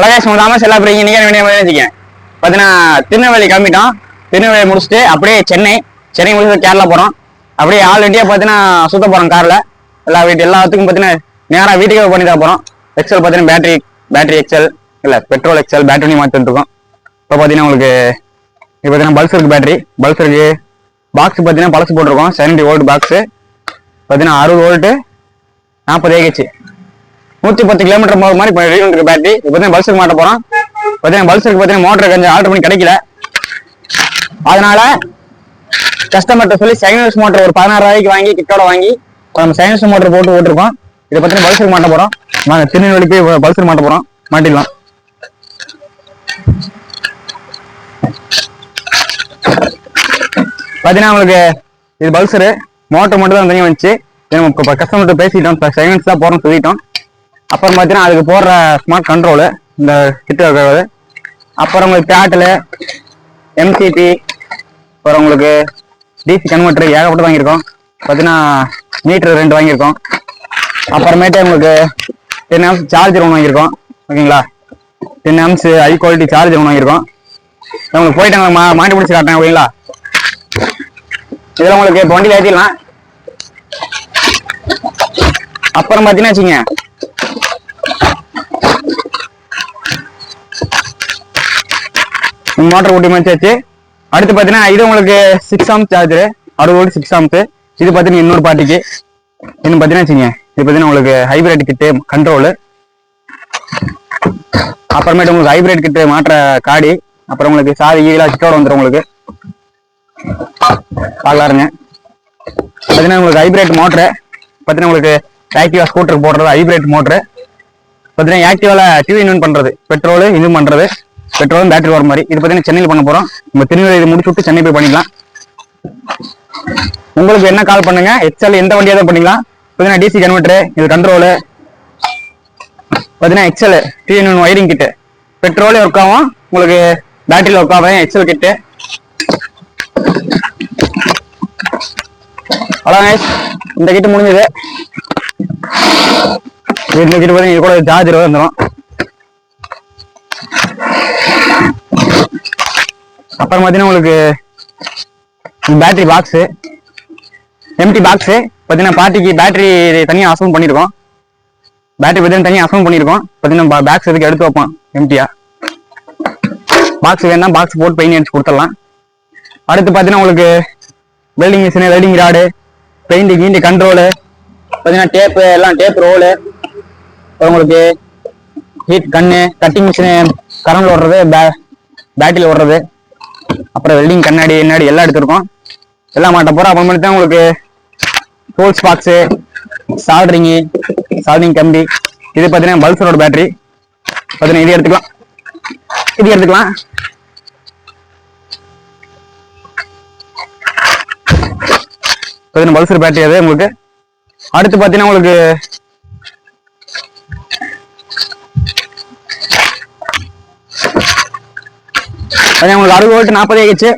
அழகாக சொல்லாம செல்லா போறீங்க நீங்க வேண்டிய வச்சுக்கேன். பார்த்தீங்கன்னா திருநெல்வேலி கிளம்பிட்டோம். திருநெல்வேலி முடிச்சுட்டு அப்படியே சென்னை சென்னை முடிச்சுட்டு கேரளா போறோம். அப்படியே ஆல் இண்டியா பார்த்தீங்கன்னா சுத்த போறோம் கார்ல. எல்லா வீட்டு எல்லாத்துக்கும் பார்த்தீங்கன்னா நேரா வீட்டுக்கே பண்ணி தான் போறோம். எக்ஸல் பார்த்தீங்கன்னா பேட்டரி பேட்டரி எக்ஸல் இல்ல பெட்ரோல் எக்ஸல் பேட்டரி மாற்றிட்டு இருக்கோம். இப்போ பார்த்தீங்கன்னா உங்களுக்கு இப்போ பார்த்தீங்கன்னா பல்ஸ் இருக்கு பேட்டரி பல்ஸ் இருக்கு. பாக்ஸ் பார்த்தீங்கன்னா பழசு போட்டிருக்கோம். செவன்டி ஓல்ட் பாக்ஸு பார்த்தீங்கன்னா அறுபது ஓல்ட்டு நாற்பது ஏகச்சு நூற்றி பத்து கிலோமீட்டர் போகிற மாதிரி இப்போ இருக்கு பேட்டரி இப்போ பார்த்தீங்கன்னா பல்சருக்கு மாட்ட போகிறோம் பார்த்தீங்கன்னா பல்சருக்கு பார்த்தீங்கன்னா மோட்டர் கொஞ்சம் ஆர்டர் பண்ணி கிடைக்கல. அதனால கஸ்டமர்கிட்ட சொல்லி சைனஸ் மோட்டர் ஒரு பதினாறு ரூபாய்க்கு வாங்கி கிட்டோட வாங்கி நம்ம சைனஸ் மோட்டர் போட்டு ஓட்டிருக்கோம். இதை பார்த்தீங்கன்னா பல்சருக்கு மாட்ட போகிறோம் வாங்க திருநெல்வேலி போய் பல்ஸுக்கு மாட்ட போகிறோம் மாட்டிடலாம். பார்த்தீங்கன்னா உங்களுக்கு இது பல்சரு மோட்டர் மட்டும் தான் தனியாக வந்துச்சு நம்ம கஸ்டமர்கிட்ட பேசிட்டோம். இப்போ சைலன்ஸ் தான் போகிறோம்னு சொல்லிட்டோம். அப்புறம் பார்த்தீங்கன்னா அதுக்கு போடுற ஸ்மார்ட் கண்ட்ரோலு இந்த கிட்ட இருக்கிறது. அப்புறம் உங்களுக்கு பேட்டில் எம்சிபி அப்புறம் உங்களுக்கு டிசி கன்வெர்டர் ஏகப்பட்டு வாங்கியிருக்கோம். பார்த்தீங்கன்னா மீட்ரு ரெண்டு வாங்கியிருக்கோம். அப்புறமேட்டு உங்களுக்கு டென் ஆம்ஸ் சார்ஜர் ஒன்று வாங்கியிருக்கோம். ஓகேங்களா? Ten amps high quality charger ஒன்று வாங்கியிருக்கோம். உங்களுக்கு போயிட்டு மா மாட்டி பிடிச்சி காட்டுறேன் ஓகேங்களா? இதில் உங்களுக்கு இப்போ வண்டியில் ஏற்றிடலாம் அப்புறம் பார்த்தீங்கன்னா வச்சுங்க மோட்டர் ஊட்டி வச்சாச்சு அடுத்து பார்த்தீங்கன்னா இது உங்களுக்கு சிக்ஸ் ஆம் சார்ஜரு அறுபது வோல்ட் சிக்ஸ் ஆம்ஸ் இது பார்த்தீங்கன்னா இன்னொரு பார்ட்டிக்கு இன்னும் பார்த்தீங்கன்னா வச்சுங்க இது பார்த்தீங்கன்னா உங்களுக்கு ஹைபிரிட் கிட்டு கண்ட்ரோலு அப்புறமேட்டு உங்களுக்கு ஹைபிரிட் கிட்டு மாற்ற காடி. அப்புறம் உங்களுக்கு சாதி ஈலாம் சிட்டோட வந்துடும் உங்களுக்கு. பார்க்கலாருங்க பார்த்தீங்கன்னா உங்களுக்கு ஹைபிரிட் மோட்ரு பார்த்தீங்கன்னா உங்களுக்கு ஆக்டிவா ஸ்கூட்டர் போடுறது ஹைபிரிட் மோட்ரு பார்த்தீங்கன்னா ஆக்டிவாவில் டியூ இன்வென்ட் பண்ணுறது பெட்ரோலு இன்னும் பண்ணுறது பெட்ரோலும் பேட்டரி வர மாதிரி. இது பார்த்தீங்கன்னா சென்னையில் பண்ண போறோம். நம்ம திருநெல்வேலி முடிச்சு விட்டு சென்னை போய் பண்ணிக்கலாம். உங்களுக்கு என்ன கால் பண்ணுங்க? எக்ஸ்எல் எந்த வண்டியாக தான் பண்ணிக்கலாம். பார்த்தீங்கன்னா டிசி கன்வெர்ட்ரு இது கண்ட்ரோலு பார்த்தீங்கன்னா எக்ஸ்எல் டிஎன் ஒயரிங் கிட்டு பெட்ரோலே ஒர்க் ஆகும். உங்களுக்கு பேட்டரியில் ஒர்க் ஆகும். எக்ஸ்எல் கிட்டு அதான் இந்த கிட்டு முடிஞ்சது. இந்த கிட்டு பார்த்தீங்கன்னா இது கூட சார்ஜர் வந்துடும் அப்புறம் பார்த்தீங்கன்னா உங்களுக்கு பேட்டரி பாக்ஸு எம்டி பாக்ஸு பார்த்தீங்கன்னா பார்ட்டிக்கு பேட்டரி தனியாக அசௌண்ட் பண்ணியிருக்கோம் பேட்டரி பார்த்தீங்கன்னா தனியாக அசௌண்ட் பண்ணியிருக்கோம் பார்த்தீங்கன்னா பேக்ஸ் எதுக்கு எடுத்து வைப்போம்? எம்டியா பாக்ஸ் வேணா பாக்ஸ் போட்டு பெயிண்ட் அடிச்சு கொடுத்துடலாம். அடுத்து பார்த்தீங்கன்னா உங்களுக்கு welding machine welding rod paint கீண்டு control பார்த்தீங்கன்னா டேப்பு எல்லாம் டேப் ரோலு உங்களுக்கு ஹீட் கண்ணு கட்டிங் மிஷினு கரண்டில் ஓடுறது பே பேட்டரியில் ஓடுறது. அப்புறம் வெல்டிங் கண்ணாடி என்னாடி எல்லாம் எடுத்திருக்கோம். எல்லாம் மாட்ட போகிறோம் அப்புறமேட்டு தான் உங்களுக்கு டூல்ஸ் பாக்ஸு சால்ட்ரிங்கு சால்டிங் கம்பி. இது பார்த்தீங்கன்னா பல்சரோட பேட்டரி பார்த்தீங்கன்னா இது எடுத்துக்கலாம். இது எடுத்துக்கலாம். பார்த்தீங்கன்னா பல்சர் பேட்டரி அது உங்களுக்கு. அடுத்து பார்த்தீங்கன்னா உங்களுக்கு அது உங்களுக்கு அறுபது வோல்ட் நாற்பது ஏகச்சு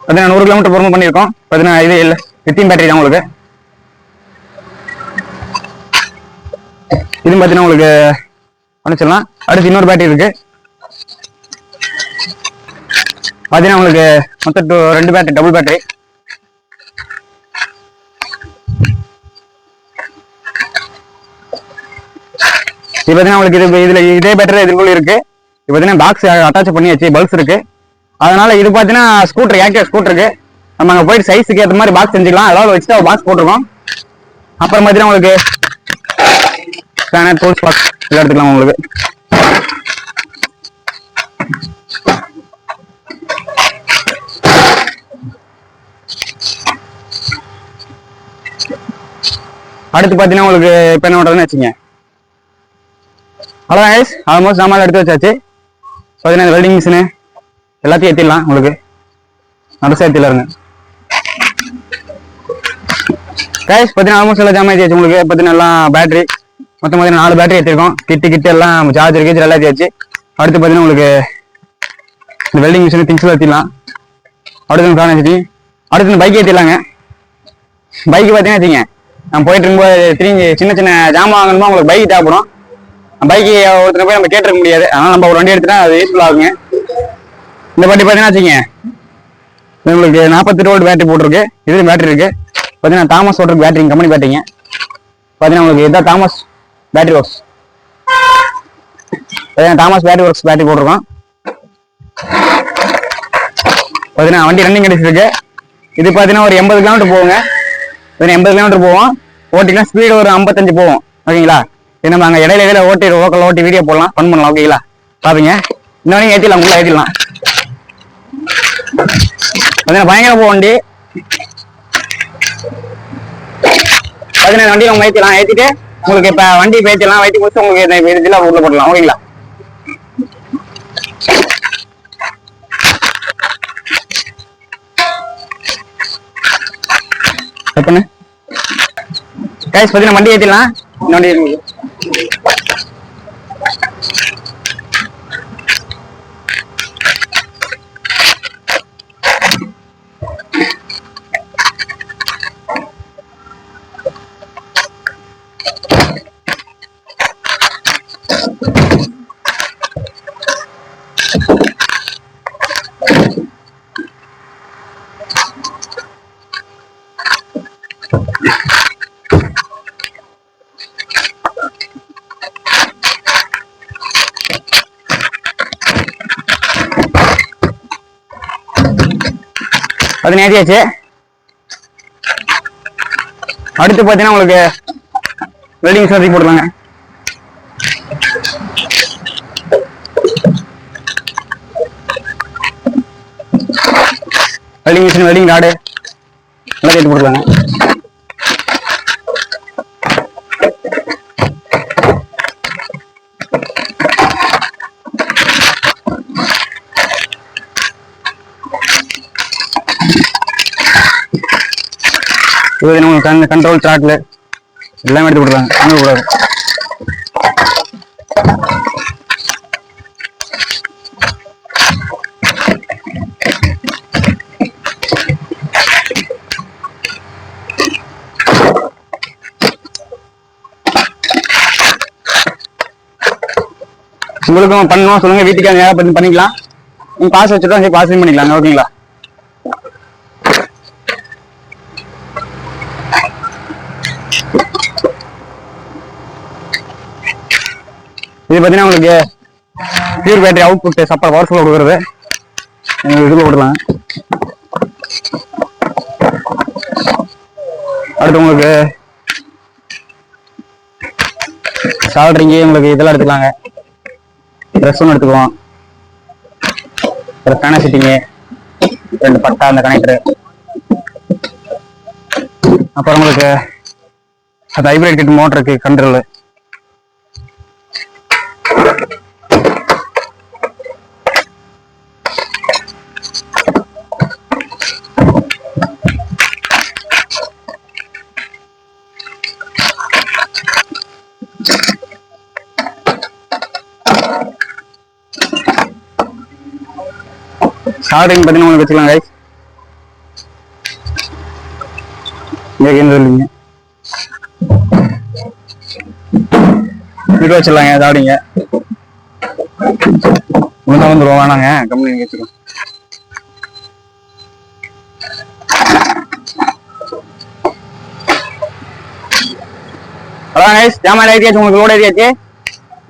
பார்த்தீங்கன்னா நூறு கிலோமீட்டர் பொறுமை பண்ணியிருக்கோம். பார்த்தீங்கன்னா இது இல்லை லித்தியம் பேட்டரி தான் உங்களுக்கு. இது பார்த்தீங்கன்னா உங்களுக்கு அனுப்பிச்சிடலாம். அடுத்து இன்னொரு பேட்டரி இருக்கு. பார்த்தீங்கன்னா உங்களுக்கு மொத்தம் டூ ரெண்டு பேட்டரி டபுள் பேட்டரி இது பார்த்தீங்கன்னா உங்களுக்கு இது இதில் இதே பேட்டரி இதுக்குள்ள இருக்கு. இது பார்த்தீங்கன்னா பாக்ஸ் அட்டாச் பண்ணியாச்சு பல்ஸ் இருக்கு. அதனால இது பார்த்தீங்கன்னா ஸ்கூட்டர் ஏகே ஸ்கூட்டருக்கு நம்ம அங்கே போயிட்டு சைஸுக்கு ஏற்ற மாதிரி பாக்ஸ் செஞ்சுக்கலாம். அதாவது வச்சுட்டு பாக்ஸ் போட்டிருக்கோம். அப்புறம் பார்த்தீங்கன்னா உங்களுக்கு ஸ்பேனர் டூல்ஸ் பாக்ஸ் எல்லாம் எடுத்துக்கலாம் உங்களுக்கு. அடுத்து பார்த்தீங்கன்னா உங்களுக்கு இப்போ என்ன பண்ணுறதுன்னு வச்சுங்க அவ்வளோதான் guys. ஆல்மோஸ்ட் சாமான் எடுத்து வச்சாச்சு. பார்த்தீங்கன்னா வெல்டிங் மிஷினு எல்லாத்தையும் ஏற்றிடலாம் உங்களுக்கு. நடுசா ஏற்றிடலாருங்க கைஸ் பார்த்தீங்கன்னா ஆல்மோஸ்ட் எல்லாம் ஜாமான் ஏற்றியாச்சு உங்களுக்கு. பார்த்தீங்கன்னா எல்லாம் பேட்டரி மொத்தம் பார்த்தீங்கன்னா நாலு பேட்டரி ஏற்றிருக்கோம் கிட்டு கிட்டு எல்லாம் சார்ஜர் கேஜர் எல்லாம் ஏற்றியாச்சு அடுத்து பார்த்தீங்கன்னா உங்களுக்கு இந்த வெல்டிங் மிஷின் திங்ஸ்லாம் ஏற்றிடலாம் அடுத்து ஃபேன் வச்சுட்டு அடுத்து இந்த பைக் ஏற்றிடலாங்க பைக் பார்த்தீங்கன்னா வச்சுங்க நான் போயிட்டு இருக்கும்போது திரும்பி சின்ன சின்ன ஜாமான் வாங்கணுமா? உங்களுக்கு பைக் தேவைப்படும். பைக்கு ஒருத்தனை போய் நம்ம கேட்டிருக்க முடியாது. அதனால நம்ம ஒரு வண்டி எடுத்துட்டா அது யூஸ்ஃபுல் ஆகுங்க. இந்த வண்டி பார்த்தீங்கன்னா வச்சுக்கங்க. உங்களுக்கு நாற்பத்தி வோல்ட் பேட்டரி போட்டிருக்கு. இதுலேயும் பேட்டரி இருக்கு. பார்த்தீங்கன்னா தாமஸ் ஓட்டுற பேட்டரி கம்பெனி பேட்டரிங்க பார்த்தீங்கன்னா உங்களுக்கு இதான் தாமஸ் பேட்டரி ஒர்க்ஸ் பார்த்தீங்கன்னா தாமஸ் பேட்டரி ஒர்க்ஸ் பேட்டரி போட்டிருக்கோம். பார்த்தீங்கன்னா வண்டி ரன்னிங் கிடைச்சிருக்கு இது பார்த்தீங்கன்னா ஒரு எண்பது கிலோமீட்டர் போகுங்க. எண்பது கிலோமீட்டர் போவோம். ஓட்டிக்கலாம் ஸ்பீடு ஒரு ஐம்பத்தஞ்சு போவோம் ஓகேங்களா? நம்ம அங்கே இடையில இடையில ஓட்டி லோக்கல் ஓட்டி வீடியோ போடலாம். ஃபன் பண்ணலாம் ஓகேங்களா பாப்பீங்க. இன்னொன்னு ஏற்றிடலாம் உள்ள ஏற்றிடலாம் பார்த்தீங்கன்னா பயங்கர போக வண்டி. பதினேழு வண்டி உங்க ஏற்றிடலாம் ஏற்றிட்டு உங்களுக்கு இப்போ வண்டி பேத்திடலாம் வைத்து முடிச்சு உங்களுக்கு இதில் உள்ள போடலாம் ஓகேங்களா பண்ணு. கைஸ் பார்த்தீங்கன்னா வண்டி ஏற்றிடலாம் வண்டி அது நேத்தியாச்சு அடுத்து பார்த்தீங்கன்னா உங்களுக்கு வெல்டிங் சர்ஜி போட்டுருவாங்க வெல்டிங் மிஷின் வெல்டிங் ராடு எல்லாம் கேட்டு போட்டுருவாங்க இது நம்ம கண் கண்ட்ரோல் சார்ட்ல எல்லாமே எடுத்து கொடுத்தாங்க அங்கே கூடாது உங்களுக்கும் பண்ணணும் சொல்லுங்க. வீட்டுக்கு அங்கே பண்ணி பண்ணிக்கலாம். நீங்கள் பாஸ் வச்சுட்டோம் சரி பாஸ் பண்ணிக்கலாம். ஓகேங்களா? இது பார்த்தீங்கன்னா உங்களுக்கு பியூர் பேட்டரி அவுட்புட் சப்பர் பவர்ஃபுல்லாக கொடுக்குறது. இதில் விடலாம் அடுத்து உங்களுக்கு சால்ட்ரிங்கு உங்களுக்கு இதெல்லாம் எடுத்துக்கலாங்க. ட்ரெஸ் ஒன்று எடுத்துக்குவோம் அப்புறம் பேன சிட்டிங்கு ரெண்டு பட்டா அந்த கனெக்டரு அப்புறம் உங்களுக்கு அந்த ஹைப்ரிட் கிட் மோட்டருக்கு கண்ட்ரோலு ஸ்டார்டிங் பார்த்தீங்கன்னா உங்களுக்கு வச்சுக்கலாம் கைஸ் இங்கே சொல்லுவீங்க. வீடு வச்சிடலாங்க சாப்பிடுங்க. ஒழுங்கா வந்துருவோம் வேணாங்க கம்பெனி வச்சுக்கலாம் அதான் கைஸ் ஜாமான் ஏற்றியாச்சு உங்களுக்கு லோட் ஏற்றியாச்சு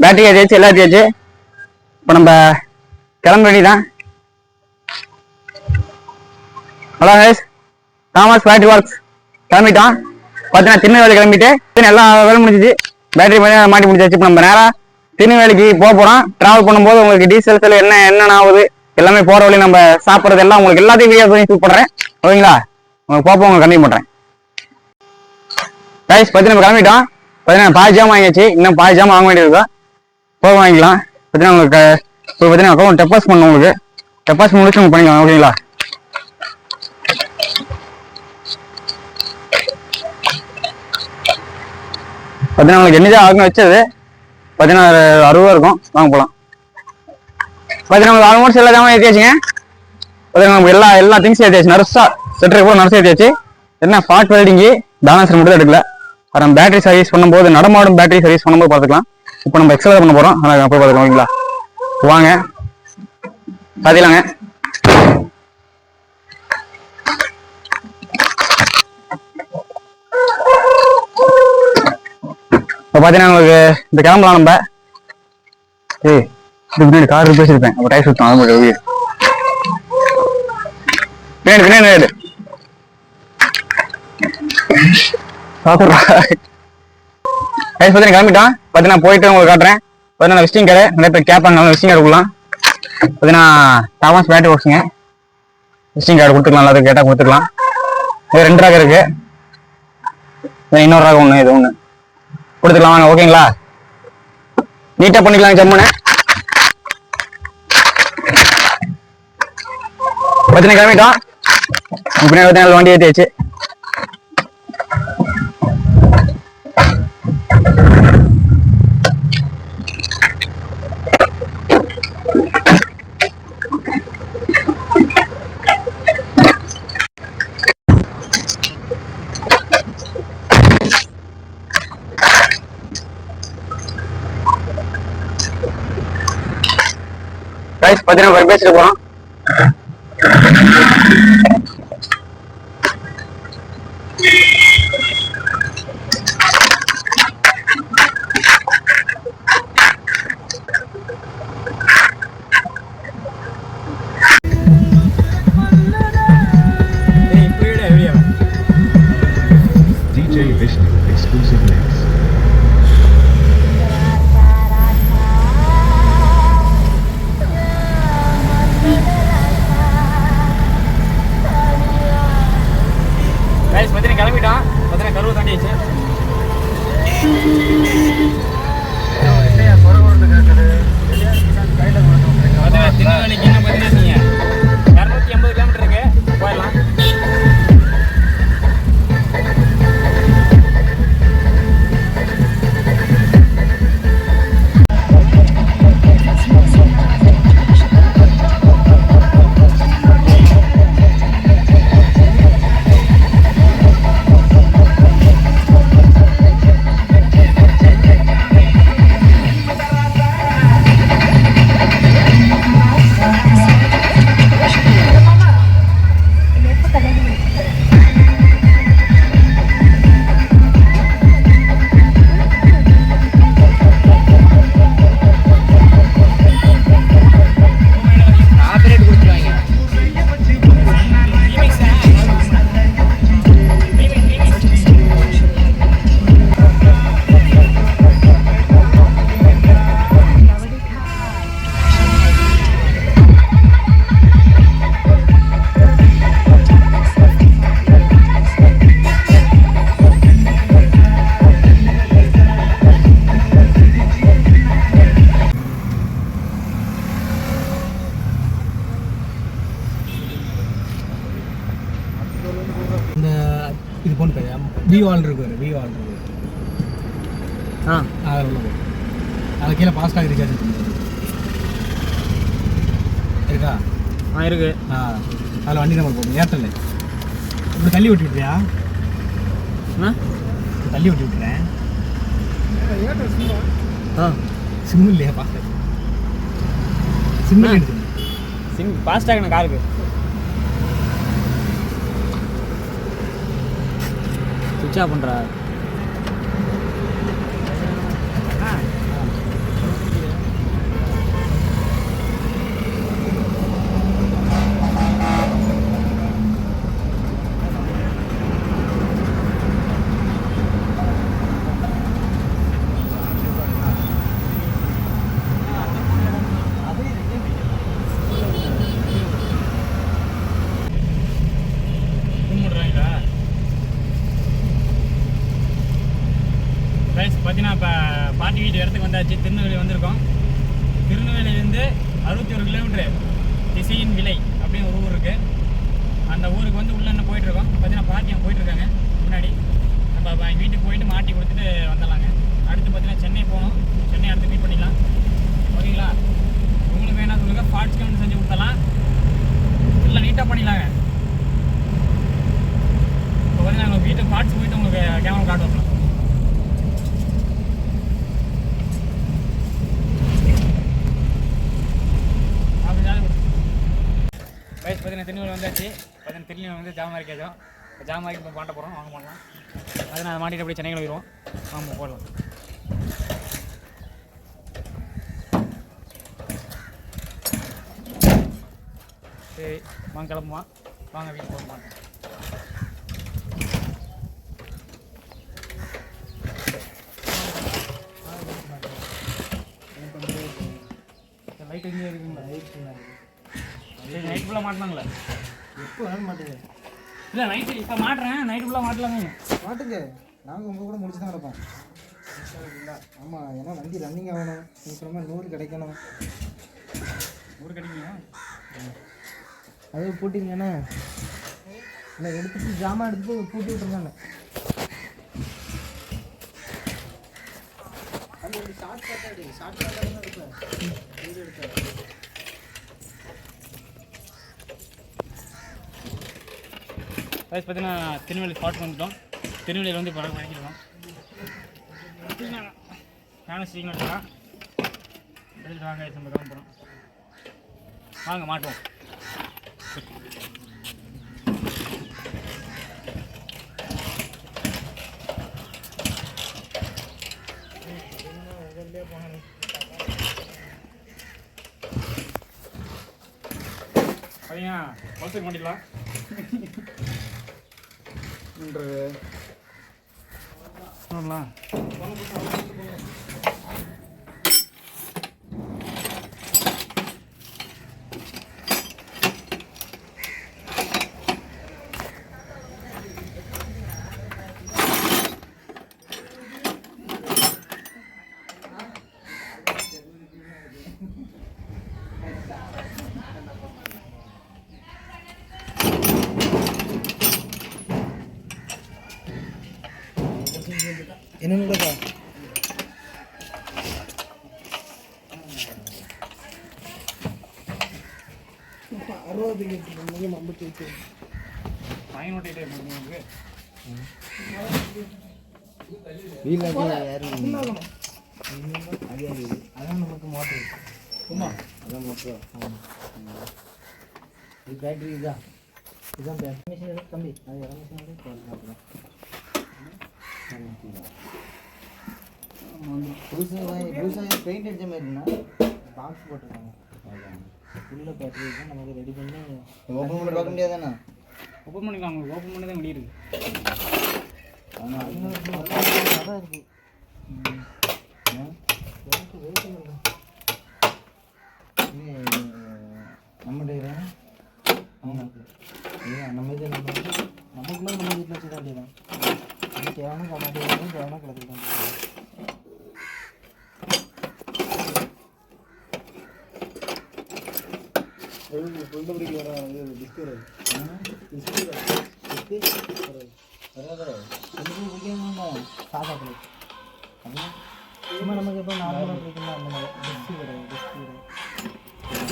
பேட்டரி ஏற்றியாச்சு எல்லாம் ஏற்றியாச்சு இப்போ நம்ம கிளம்ப வேண்டியதான் hello guys Thomas battery works கிளம்பிட்டோம். பார்த்தீங்கன்னா திருநெல்வேலி கிளம்பிட்டு திரும்ப எல்லா வேலை முடிஞ்சிச்சு. பேட்டரி மாதிரி மாட்டி முடிச்சாச்சு இப்போ நம்ம நேராக திருநெல்வேலிக்கு போக போகிறோம் ட்ராவல் பண்ணும்போது உங்களுக்கு டீசல் செலவு என்ன என்னென்ன ஆகுது எல்லாமே போகிற வழி நம்ம சாப்பிட்றது எல்லாம் உங்களுக்கு எல்லாத்தையும் வீடியோ பண்ணி ஷூட் பண்ணுறேன் ஓகேங்களா? உங்களுக்கு போக உங்களுக்கு கண்டிப்பாக பண்ணுறேன் கைஸ் பற்றி நம்ம கிளம்பிட்டோம். பார்த்தீங்கன்னா பாதி ஜாம் வாங்கியாச்சு. இன்னும் பாதி ஜாம் வாங்க வேண்டியிருக்கோம் போக வாங்கிக்கலாம். பார்த்தீங்கன்னா உங்களுக்கு இப்போ பார்த்தீங்கன்னா அக்கௌண்ட் டெபாஸ் பண்ணணும் உங்களுக்கு. டெபாஸ் முடிச்சு உங்களுக்கு பண்ணிக்கலாம். ஓகேங்களா? பார்த்தீங்கன்னா உங்களுக்கு என்னதான் ஆகும் வச்சது. பார்த்தீங்கன்னா அறுபது இருக்கும். வாங்க போகலாம் பார்த்தீங்கன்னா உங்களுக்கு ஆல்மோஸ்ட் எல்லா ஜாமான் ஏற்றியாச்சுங்க பார்த்தீங்கன்னா நமக்கு எல்லா எல்லா திங்ஸும் ஏற்றியாச்சு நர்ஸா செட்டரை கூட நர்ஸ் ஏற்றியாச்சு என்ன ஃபாட் வெல்டிங்கு பேலன்சர் மட்டும் எடுக்கல. அப்புறம் பேட்டரி சர்வீஸ் பண்ணும்போது நடமாடும் பேட்டரி சர்வீஸ் பண்ணும்போது பார்த்துக்கலாம். இப்போ நம்ம எக்ஸசைஸ் பண்ண போகிறோம் ஆனால் போய் பார்த்துக்கலாம் ஓகேங்களா? வாங்க. பார்த்துக்கலாங்க. இப்போ பார்த்தீங்கன்னா உங்களுக்கு இந்த கிளம்பலாம் நம்ம. ஏய் இது பின்னாடி கார் பேசியிருப்பேன் அப்போ டயர் சுத்தம் அது மட்டும் வீடு பின்னாடி பின்னாடி சாப்பிட்றா கைஸ் பார்த்தீங்கன்னா கிளம்பிட்டான். பார்த்தீங்கன்னா போயிட்டு உங்களுக்கு காட்டுறேன். பார்த்தீங்கன்னா விசிட்டிங் கடை. நிறைய பேர் கேட்பாங்க. விசிட்டிங் கார்டு கொடுக்கலாம். பார்த்தீங்கன்னா தாமஸ் பேட்டரி ஒர்க்ஸுங்க விசிட்டிங் கார்டு கொடுத்துக்கலாம். எல்லாத்துக்கும் கேட்டால் கொடுத்துக்கலாம். இது ரெண்டு ரகம் இருக்கு. இன்னொரு ரகம் ஒன்று இது ஒன்று கொடுத்துக்கலாம் வாங்க ஓகேங்களா? நீட்டாக பண்ணிக்கலாம் ஜம்முன்னு. பார்த்தீங்கன்னா கிளம்பிட்டோம். பின்னாடி பார்த்தீங்கன்னா வண்டி ஏற்றியாச்சு பார்த்தீங்கன்னா ஒரு பேசிட்டு போகிறோம் பார்த்தீங்கன்னா ஆ. அதில் உள்ள போகும் அது கீழே ஃபாஸ்டாக ரீசார்ஜ் இருக்கா? ஆ இருக்கு. ஆ. அதில் வண்டி நம்பர் போகும் ஏர்டெல் இப்படி தள்ளி விட்டு விட்டுறியா ஆ தள்ளி விட்டு விட்டுறேன் ஆ. சிம் இல்லையா ஃபாஸ்டாக சிம். எடுத்து சிம் ஃபாஸ்டாக எனக்கு காருக்கு. சுவிட்ச் ஆஃப் பண்ணுறா கும்பிடுறாங்களா ரைஸ் பார்த்தீங்கன்னா இப்போ பாட்டி வீட்டு இடத்துக்கு வந்தாச்சு. திருநெல்வேலி வந்திருக்கோம். திருநெல்வேலியிலேருந்து அறுபத்தி ஒரு கிலோமீட்ரு திசையின் விலை அப்படின்னு ஒரு ஊர் இருக்குது அந்த ஊருக்கு வந்து உள்ளே என்ன போயிட்டுருக்கோம். பார்த்தீங்கன்னா பாட்டி போயிட்டுருக்காங்க. முன்னாடி. நம்ம எங்கள் வீட்டுக்கு போயிட்டு மாட்டி கொடுத்துட்டு வந்துடலாங்க. அடுத்து பார்த்தீங்கன்னா சென்னை போகணும். சென்னை அடுத்து மீட் பண்ணிக்கலாம் ஓகேங்களா? உங்களுக்கு வேணா சொல்லுங்கள் ஃபால்ஸ் கவுண்ட் செஞ்சு கொடுத்தலாம் இல்லை நீட்டாக பண்ணிடலாங்க. இப்போ பார்த்தீங்கன்னா உங்கள் வீட்டு பார்ட்ஸ் போயிட்டு உங்களுக்கு கேமரா காட்டுவோம். திருநெல்வேலி வந்தாச்சு. பார்த்தீங்கன்னா திருநெல்வேலி வந்து ஜாமாரி கேட்டோம் ஜாமாரிக்கு இப்போ மாட்ட போகிறோம் வாங்க மாட்டோம் அதை நான் மாட்டிட்டு அப்படியே சென்னையில் போயிடுவோம். வாங்க போடலாம் சரி வாங்க கிளம்புமா வாங்க வீட்டுக்கு போக மாட்டோம் லைட் எங்கேயே இருக்குங்களா? சரி நைட் ஃபுல்லாக மாட்டினாங்களே. எப்போ வேணும் மாட்டேங்க இல்லை நைட்டு இப்போ மாட்டுறேன். நைட்டு ஃபுல்லாக மாட்டலாமே. மாட்டுங்க. நாங்கள் உங்கள் கூட முடிச்சு தான் கிடப்போம் ஆமாம் ஏன்னா வண்டி ரன்னிங் ஆகணும். நீங்கள் சொன்ன மாதிரி நூறு கிடைக்கணும். ஊர் கிடைக்குங்க அது பூட்டிங்கண்ணே இல்லை எடுத்துட்டு ஜாமான் எடுத்து பூட்டி விட்டுருந்தாங்க. அது பார்த்தீங்கன்னா திருநெல்வேலி ஸ்பாட் வந்துட்டோம். திருநெல்வேலியில் வந்து படம் படிக்கிறோம் நானும் சீக்கிரம் எடுக்கலாம் எடுத்துட்டு வாங்க நம்ம போகிறோம் வாங்க மாட்டோம் பையன் பல்சர் மாட்டிக்கலாம் சொல்லலாம் அதான் நமக்கு மோட்டர் சும்மா அதான் மோட்டர் இது பேட்டரி இதுதான் இதுதான் பேட்டரி மிஷின் எடுத்து தம்பி. அது இடம் மிஷின் எடுத்து புதுசாக புதுசாக பெயிண்ட் அடித்த மாதிரினா பாக்ஸ் போட்டிருக்காங்க. உள்ள பேட்டரி தான் நமக்கு ரெடி பண்ணி ஓப்பன் பண்ணி பார்க்க முடியாதானே ஓப்பன் பண்ணிக்கலாம் உங்களுக்கு ஓப்பன் பண்ணி தான் முடியுது அதான் இருக்கு. நம்ம டேரா ஆமாம் நம்ம இது நம்ம நமக்குள்ள நம்ம வீட்டில் வச்சு தான். தேவையான கமாட்டி தேவையான கிடக்கு தான் கொண்டு பிடிக்க வர இது டிஸ்கே டிஸ்கே டிஸ்கே வராது சாதா பிளேட் சும்மா நமக்கு எப்போ நார்மலாக பிடிக்குமா அந்த மாதிரி டிஸ்கி வரும் டிஸ்கி வரும்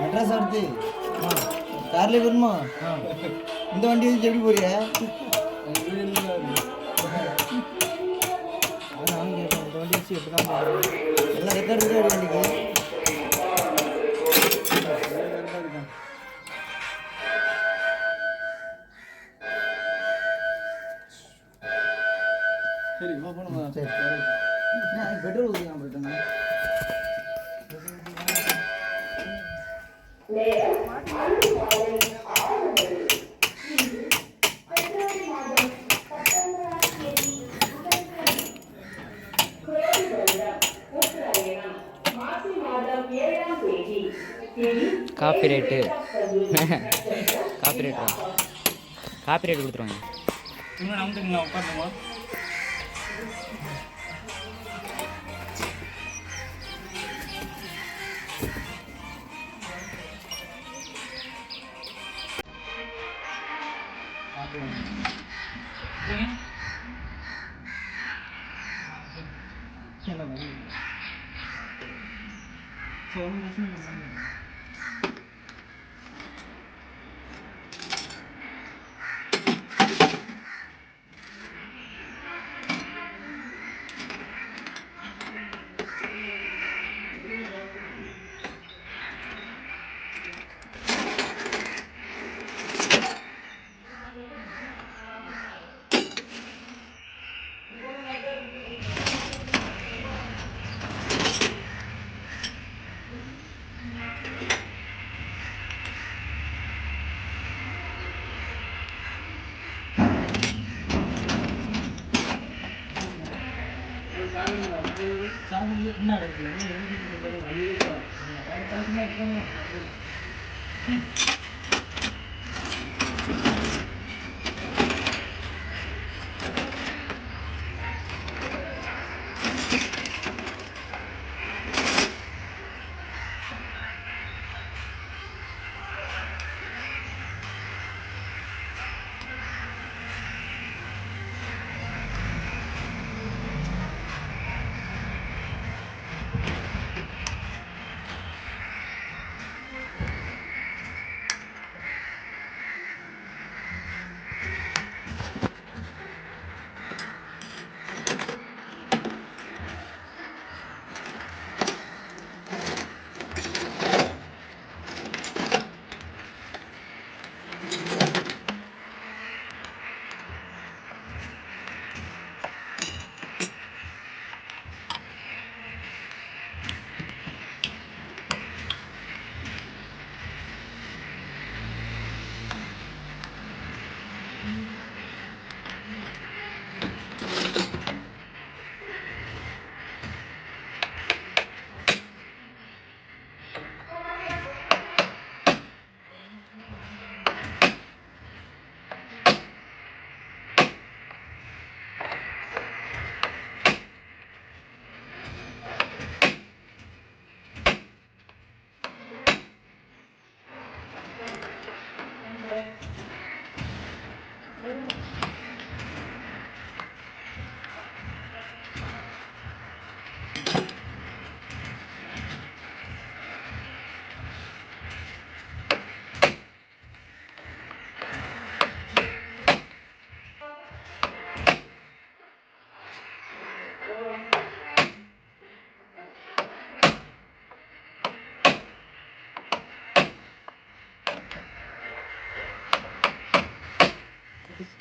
மெட்ராஸ் அடுத்து கார்லேயே வருமா இந்த வண்டி வச்சு எப்படி போறியா? வச்சு எப்படி தான் எல்லாம் ரெக்கார்டு இருக்கா சரி சரி. Petrol copy rate copy rate copy copyright copyright copyright கொடுத்துருவாங்க Thank you. என்ன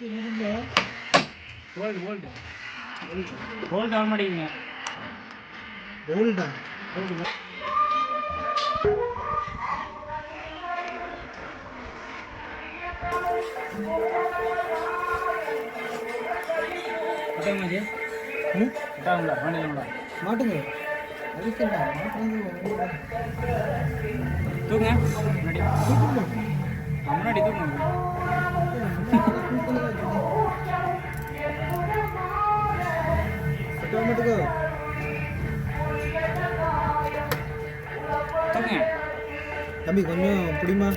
இருங்க ஹோல்டு ஹோல்டு ஹோல்டு ஆன் பண்ணிக்கங்க ஹோல்டா ஹோல்டு மாட்டுங்க. தூங்க முன்னாடி. தூங்க முன்னாடி தூங்க ఆటోమేటిక్గా தம்பி கொஞ்சம் பிடிமா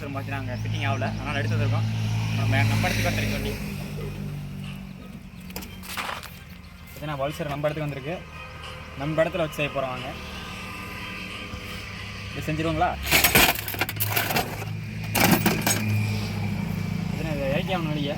லைட்ஸ் ரூம் பார்த்தீங்கன்னா அங்கே ஃபிட்டிங் ஆகல. அதனால் எடுத்து வந்திருக்கோம் நம்ம நம்ம இடத்துக்கு வந்துருக்கு வண்டி பார்த்தீங்கன்னா பல்சர் நம்ம இடத்துக்கு வந்திருக்கு. நம்ம இடத்துல வச்சு செய்ய போகிறோம் வாங்க. இது செஞ்சிருவாங்களா? இறக்கி ஆகணும் வெளியே